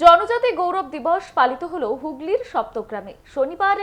জনজাতি গৌরব দিবস পালিত হলো হুগলির সপ্তগ্রামে। শনিবার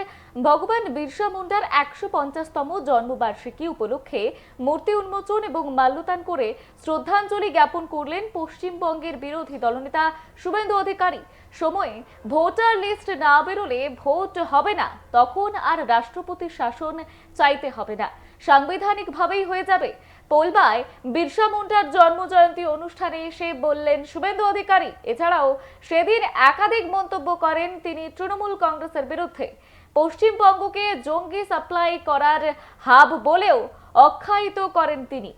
ভগবান বিরসা মুন্ডার একশো পঞ্চাশতম জন্মবার্ষিকী উপলক্ষে মূর্তি উন্মোচন এবং মাল্যদান করে শ্রদ্ধাঞ্জলি জ্ঞাপন করলেন পশ্চিমবঙ্গের বিরোধী দলনেতা শুভেন্দু অধিকারী। সময়ে ভোটার লিস্ট না বেরোলে ভোট হবে না, তখন আর রাষ্ট্রপতির শাসন চাইতে হবে না। সাংবিধানিকভাবেই হয়ে যাবে। পোলবায় বিরসা মুন্ডার জন্মজয়ন্তী অনুষ্ঠানে এসে বললেন, শুভেন্দু অধিকারী। এছাড়াও সেদিন একাধিক মন্তব্য করেন তিনি তৃণমূল কংগ্রেসের বিরুদ্ধে। পশ্চিমবঙ্গকে জঙ্গি সাপ্লাই করার হাব বলেও অখ্যায়িত করেন তিনি।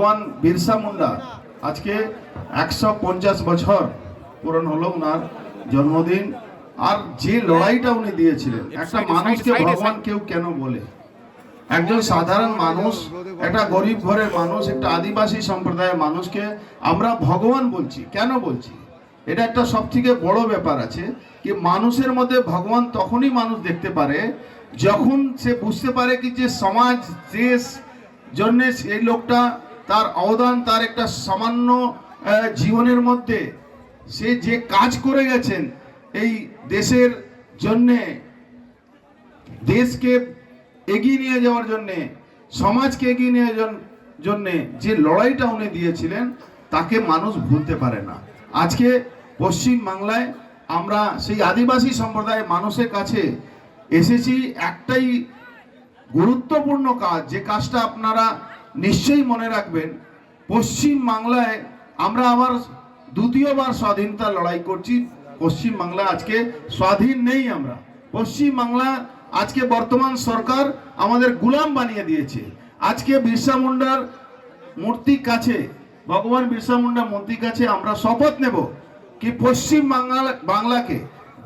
ভগবান বিরসা মুন্ডা আজকে একশো পঞ্চাশ বছর পূরণ হলো ওনার জন্মদিন। আর যে লড়াইটা উনি দিয়েছিলেন একটা মানুষকে ভগবান কেউ কেন বলে? একজন সাধারণ মানুষ একটা গরিব ঘরের মানুষ একটা আদিবাসী সম্প্রদায়ের মানুষকে আমরা ভগবান বলছি। কেন বলছি? এটা একটা সব থেকে বড় ব্যাপার আছে কি মানুষের মধ্যে ভগবান তখনই মানুষ দেখতে পারে যখন সে বুঝতে পারে কি যে সমাজ দেশ জন্যে সেই লোকটা তার অবদান তার একটা সামান্য জীবনের মধ্যে। সে যে কাজ করে গেছেন, এই দেশের জন্যে, দেশকে এগিয়ে নিয়ে যাওয়ার জন্যে, সমাজকে এগিয়ে নিয়ে যাওয়ার জন্যে যে লড়াইটা উনি দিয়েছিলেন, তাকে মানুষ ভুলতে পারে না। আজকে পশ্চিম বাংলায় আমরা সেই আদিবাসী সম্প্রদায়ের মানুষের কাছে এসেছি, একটাই গুরুত্বপূর্ণ কাজ, যে কাজটা আপনারা নিশ্চয়ই মনে রাখবেন, পশ্চিম বাংলায় আমরা আবার দ্বিতীয়বার স্বাধীনতা লড়াই করছি। পশ্চিম বাংলা আজকে স্বাধীন নেই আমরা। পশ্চিম বাংলা আজকে বর্তমান সরকার আমাদের গুলাম বানিয়ে দিয়েছে। আজকে বিরসা মুন্ডার মূর্তির কাছে, ভগবান বিরসা মুন্ডা মূর্তির কাছে আমরা শপথ নেব কি পশ্চিম বাংলা, বাংলাকে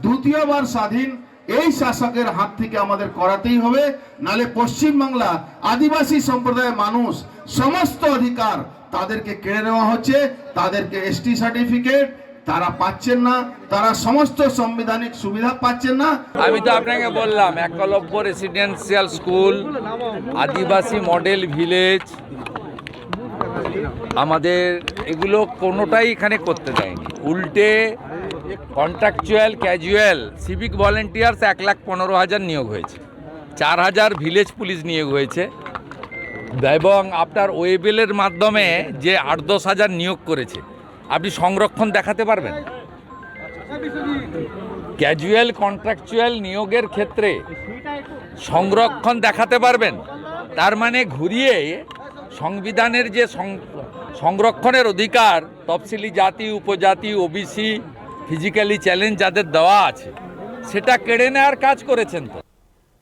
দ্বিতীয়বার স্বাধীন এই শাসকের হাত থেকে আমাদের করাতেই হবে। নালে পশ্চিম বাংলা আদিবাসী সম্প্রদায়ের মানুষ সমস্ত অধিকার তাদেরকে কেড়ে নেওয়া হচ্ছে। তাদেরকে এসটি সার্টিফিকেট, তারা পাচ্ছেন না। তারা সমস্ত সাংবিধানিক সুবিধা পাচ্ছেন না। আমি তো আপনাকে বললাম, একলব্য রেসিডেন্সিয়াল স্কুল আদিবাসী মডেল ভিলেজ আমাদের এগুলো কোনোটাই এখানে করতে দেয়নি। উল্টে কন্ট্রাকচুয়াল, ক্যাজুয়াল সিভিক ভলেন্টিয়ার্স এক লাখ পনেরো হাজার নিয়োগ হয়েছে। চার হাজার ভিলেজ পুলিশ নিয়োগ হয়েছে। এবং আপনার ওয়েবেলের মাধ্যমে যে আট দশ হাজার নিয়োগ করেছে, আপনি সংরক্ষণ দেখাতে পারবেন? ক্যাজুয়াল, কন্ট্রাকচুয়াল নিয়োগের ক্ষেত্রে সংরক্ষণ দেখাতে পারবেন। তার মানে ঘুরিয়ে সংবিধানের যে সংরক্ষণের অধিকার, তফসিলি জাতি, উপজাতি, ওবিসি ফিজিক্যালি চ্যালেঞ্জ যাদের দেওয়া আছে সেটা কেড়ে নেওয়ার কাজ করেছেন তো।